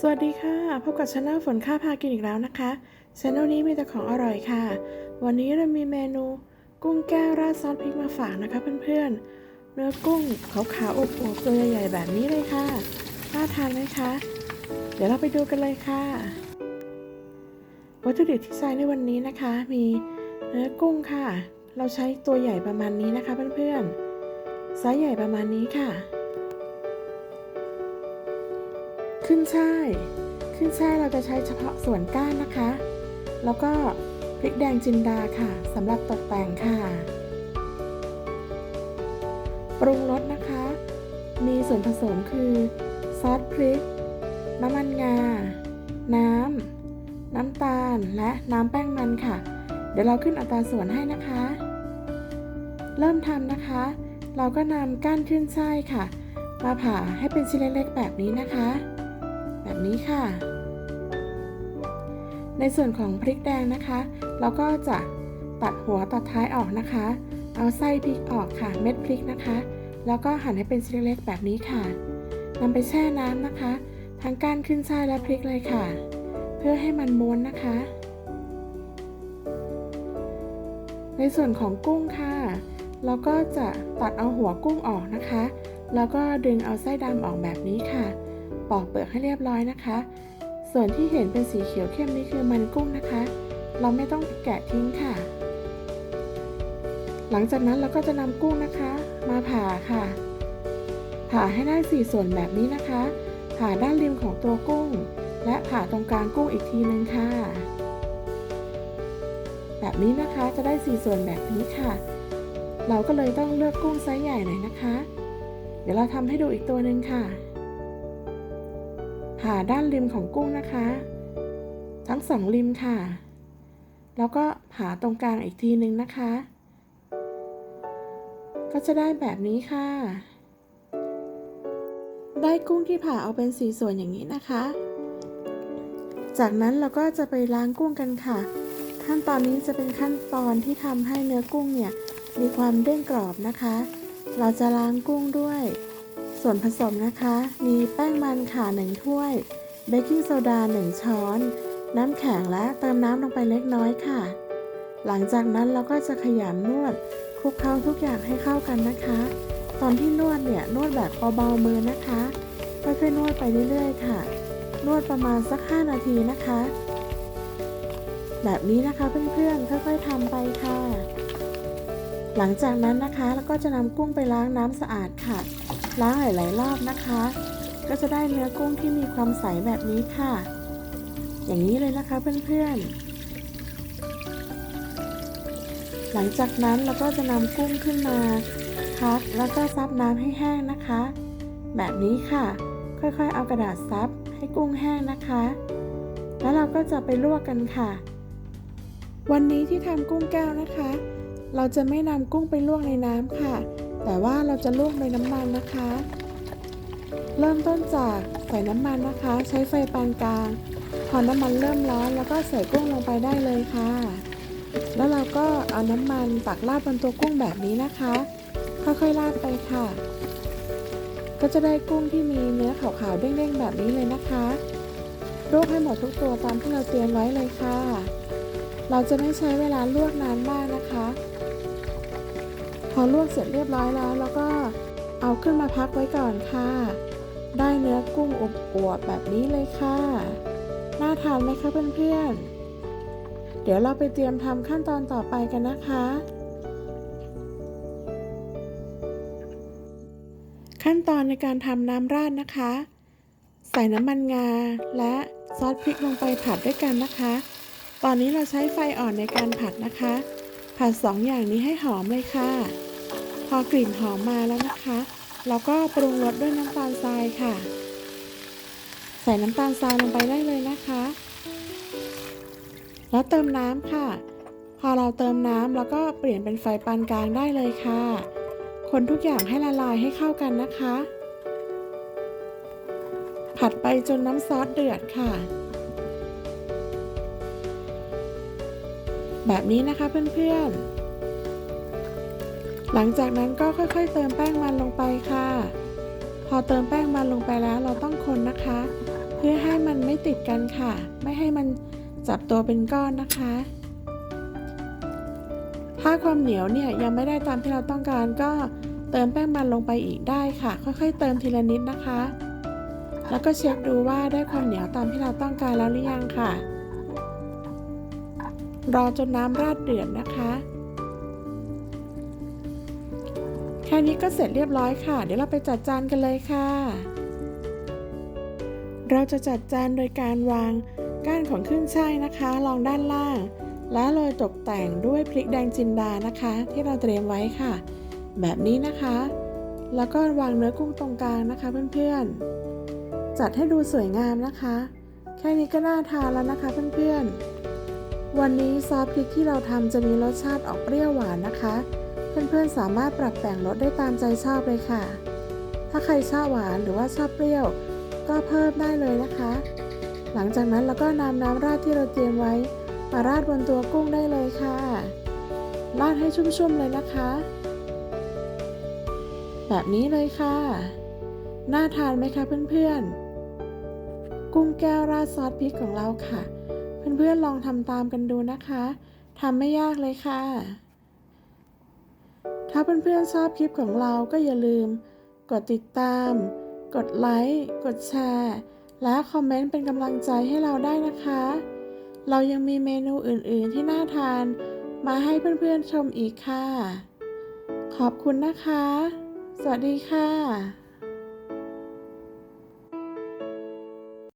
สวัสดีค่ะ พบกับช anel ฝนค่าพากินอีกแล้วนะคะช anel นี้มีแต่ของอร่อยค่ะ วันนี้เรามีเมนูกุ้งแก้วราดซอสพริกมาฝากนะคะเพื่อนๆ เนื้อกุ้งขาวๆอบอบๆตัวใหญ่ๆแบบนี้เลยค่ะน่าทานไหมคะ เดี๋ยวเราไปดูกันเลยค่ะ วัตถุดิบที่ใช้ในวันนี้นะคะ มีเนื้อกุ้งค่ะ เราใช้ตัวใหญ่ประมาณนี้นะคะเพื่อนๆไซส์ใหญ่ประมาณนี้ค่ะ ขึ้นช่ายขึ้นช่ายเราจะใช้เฉพาะส่วนก้านนะคะ แล้วก็พริกแดงจินดาค่ะสำหรับตกแต่งค่ะ ปรุงรสนะคะ มีส่วนผสมคือซอสพริก น้ำมันงา น้ำ น้ำตาล และน้ำแป้งมันค่ะ เดี๋ยวเราขึ้นอัตราส่วนให้นะคะ เริ่มทำนะคะ เราก็นำก้านขึ้นช่ายค่ะ มาผ่าให้เป็นชิ้นเล็กๆแบบนี้นะคะ แบบนี้ค่ะ ในส่วนของพริกแดงนะคะ เราก็จะตัดหัวตัดท้ายออกนะคะ เอาไส้พริกออกค่ะ เม็ดพริกนะคะ แล้วก็หั่นให้เป็นชิ้นเล็กๆแบบนี้ค่ะนำไปแช่น้ำนะคะ ทั้งก้านขึ้นช่ายและพริกเลยค่ะ เพื่อให้มันม้วนนะคะ ในส่วนของกุ้งค่ะ เราก็จะตัดเอาหัวกุ้งออกนะคะ แล้วก็ดึงเอาไส้ดำออกแบบนี้ค่ะ ปอกเปลือกให้เรียบร้อยนะคะ ส่วนที่เห็นเป็นสีเขียวเข้มนี่คือมันกุ้งนะคะ เราไม่ต้องแกะทิ้งค่ะ หลังจากนั้นเราก็จะนำกุ้งนะคะ มาผ่าค่ะ ผ่าให้ได้สี่ส่วนแบบนี้นะคะ ผ่าด้านริมของตัวกุ้ง และผ่าตรงกลางกุ้งอีกทีนึงค่ะ แบบนี้นะคะจะได้สี่ส่วนแบบนี้ค่ะ เราก็เลยต้องเลือกกุ้งไซส์ใหญ่หน่อยนะคะ เดี๋ยวเราทำให้ดูอีกตัวหนึ่งค่ะ ผ่าด้านริมของกุ้งนะคะ ทั้งสองริมค่ะ แล้วก็ผ่าตรงกลางอีกทีหนึ่งนะคะ ก็จะได้แบบนี้ค่ะ ได้กุ้งที่ผ่าเอาเป็นสีส่วนอย่างนี้นะคะ จากนั้นเราก็จะไปล้างกุ้งกันค่ะ ขั้นตอนนี้จะเป็นขั้นตอนที่ทำให้เนื้อกุ้งเนี่ยมีความเด้งกรอบนะคะ เราจะล้างกุ้งด้วย ส่วนผสมนะคะ มีแป้งมันค่ะ1ถ้วย เบกกิ้งโซดา1ช้อน น้ำแข็งและเติมน้ำลงไปเล็กน้อยค่ะ หลังจากนั้นเราก็จะขยำนวดคลุกเคล้าทุกอย่างให้เข้ากันนะคะ ตอนที่นวดเนี่ยนวดแบบเบาๆมือนะคะค่อยๆนวดไปเรื่อยๆค่ะ นวดประมาณสัก 5 นาทีนะคะ แบบนี้นะคะเพื่อนๆค่อยๆทำไปค่ะ หลังจากนั้นนะคะเราก็จะนำกุ้งไปล้างน้ำสะอาดค่ะ ล้างหลาย ๆ รอบนะคะ ก็จะได้เนื้อกุ้งที่มีความใสแบบนี้ค่ะ อย่างนี้เลยนะคะเพื่อน ๆ หลังจากนั้นเราก็จะนำกุ้งขึ้นมาพักแล้วก็ซับน้ำให้แห้งนะคะ แบบนี้ค่ะ ค่อย ๆ เอากระดาษซับให้กุ้งแห้งนะคะ แล้วเราก็จะไปลวกกันค่ะ วันนี้ที่ทำกุ้งแก้วนะคะ เราจะไม่นำกุ้งไปลวกในน้ำค่ะ แต่ว่าเราจะลวกในน้ำมันนะคะ เริ่มต้นจากใส่น้ำมันนะคะ ใช้ไฟปานกลาง พอน้ำมันเริ่มร้อนแล้วก็ใส่กุ้งลงไปได้เลยค่ะ แล้วเราก็เอาน้ำมันตักราดบนตัวกุ้งแบบนี้นะคะ ค่อยๆราดไปค่ะ ก็จะได้กุ้งที่มีเนื้อขาวๆเด้งๆแบบนี้เลยนะคะลวกให้หมดทุกตัวตามที่เราเตรียมไว้เลยค่ะ เราจะไม่ใช้เวลาลวกนานมากนะคะ พอลวกเสร็จเรียบร้อยแล้วเราก็เอาขึ้นมาพักไว้ก่อนค่ะ ได้เนื้อกุ้งอบอวบแบบนี้เลยค่ะ น่าทานไหมคะเพื่อนๆ เดี๋ยวเราไปเตรียมทำขั้นตอนต่อไปกันนะคะ ขั้นตอนในการทำน้ำราดนะคะ ใส่น้ำมันงาและซอสพริกลงไปผัดด้วยกันนะคะ ตอนนี้เราใช้ไฟอ่อนในการผัดนะคะ ผัดสองอย่างนี้ให้หอมเลยค่ะ พอกลิ่นหอมมาแล้วนะคะ เราก็ปรุงรสด้วยน้ำตาลทรายค่ะ ใส่น้ำตาลทรายลงไปได้เลยนะคะ แล้วเติมน้ำค่ะ พอเราเติมน้ำแล้วก็เปลี่ยนเป็นไฟปานกลางได้เลยค่ะ คนทุกอย่างให้ละลายให้เข้ากันนะคะ ผัดไปจนน้ำซอสเดือดค่ะ แบบนี้นะคะเพื่อนๆ หลังจากนั้นก็ค่อยๆ เติมแป้งมันลงไปค่ะ พอเติมแป้งมันลงไปแล้วเราต้องคนนะคะใพื่อให้มันไม่ติดกันค่ะ ไม่ให้มันจับตัวเป็นก้อนนะคะ ถ้าความเหนียวเนี่ยยังไม่ได้ตามที่เราต้องการก็เติมแป้งมันลงไปอีกได้ค่ะ ค่อยๆ เติมทีละนิดนะคะ แล้วก็เช็คดูว่าได้ความเหนียวตามที่เราต้องการแล้วหรือยังค่ะ รอจนน้ำราดเดือดนะคะ แค่นี้ก็เสร็จเรียบร้อยค่ะ เดี๋ยวเราไปจัดจานกันเลยค่ะ เราจะจัดจานโดยการวางก้านของขึ้นช่ายนะคะรองด้านล่าง และโรยตกแต่งด้วยพริกแดงจินดานะคะ ที่เราเตรียมไว้ค่ะ แบบนี้นะคะ แล้วก็วางเนื้อกุ้งตรงกลางนะคะเพื่อนๆจัดให้ดูสวยงามนะคะ แค่นี้ก็น่าทานแล้วนะคะเพื่อนๆ วันนี้ซอสพริกที่เราทำจะมีรสชาติออกเปรี้ยวหวานนะคะ เพื่อนๆสามารถปรับแต่งรสได้ตามใจชอบเลยค่ะ ถ้าใครชอบหวานหรือว่าชอบเปรี้ยว ก็เพิ่มได้เลยนะคะ หลังจากนั้นเราก็นำน้ำราดที่เราเตรียมไว้ มาราดบนตัวกุ้งได้เลยค่ะราดให้ชุ่มๆเลยนะคะ แบบนี้เลยค่ะ น่าทานไหมคะเพื่อนๆ กุ้งแก้วราดซอสพริกของเราค่ะ เพื่อนๆลองทำตามกันดูนะคะทำไม่ยากเลยค่ะ ถ้าเพื่อนๆชอบคลิปของเราก็อย่าลืม กดติดตาม กดไลค์ กดแชร์ และคอมเมนต์เป็นกำลังใจให้เราได้นะคะ เรายังมีเมนูอื่นๆที่น่าทาน มาให้เพื่อนๆชมอีกค่ะ ขอบคุณนะคะ สวัสดีค่ะ